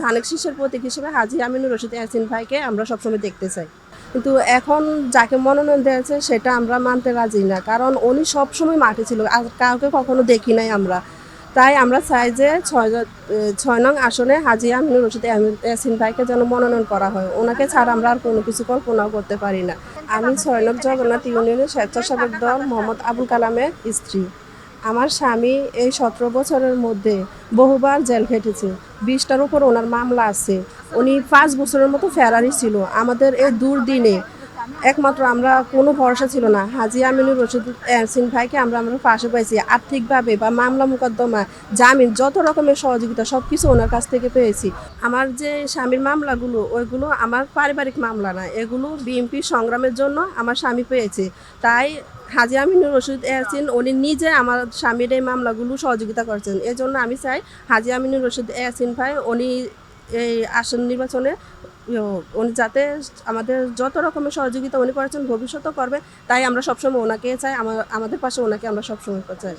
ধানের শীষের প্রতীক হিসেবে হাজি আমিনুর রশিদ ইয়াসিন ভাইকে আমরা সবসময় দেখতে চাই। কিন্তু এখন যাকে মনোনয়ন দিয়েছে সেটা আমরা মানতে রাজি না, কারণ উনি সবসময় মাঠে ছিল, আর কাউকে কখনো দেখি নাই আমরা। তাই আমরা চাই যে ছয় ছয় নং আসনে হাজি আমিনুর রশিদ ইয়াসিন ভাইকে যেন মনোনয়ন করা হয়। ওনাকে ছাড়া আমরা আর কোনো কিছু কল্পনাও করতে পারি না। আমি ছয় নং জগন্নাথ ইউনিয়নের স্বেচ্ছাসেবক দল মোহাম্মদ আবুল কালামের স্ত্রী। আমার স্বামী এই সতেরো বছরের মধ্যে বহুবার জেল খেটেছে। বিশটার উপর ওনার মামলা আছে। উনি পাঁচ বছরের মতো ফেরারি ছিল। আমাদের এই দুর্দিনে একমাত্র আমরা, কোনো ভরসা ছিল না। হাজি আমিনুর রশিদ ইয়াসিন ভাইকে আমরা আমরা পাশে পাইছি। আর্থিকভাবে বা মামলা মোকদ্দমা, জামিন, যত রকমের সহযোগিতা সব কিছু ওনার কাছ থেকে পেয়েছি। আমার যে স্বামীর মামলাগুলো, ওইগুলো আমার পারিবারিক মামলা না। এগুলো বিএনপি সংগ্রামের জন্য আমার স্বামী পেয়েছে। তাই হাজি আমিনুর রশিদ ইয়াসিন উনি নিজে আমার স্বামীর এই মামলাগুলো সহযোগিতা করছেন। এজন্য আমি চাই হাজি আমিনুর রশিদ ইয়াসিন ভাই উনি এই আসন নির্বাচনে উনি যাতে আমাদের যত রকমের সহযোগিতা উনি করেছেন ভবিষ্যতও করবে। তাই আমরা সবসময় ওনাকে চাই আমার আমাদের পাশে ওনাকে আমরা সবসময় চাই।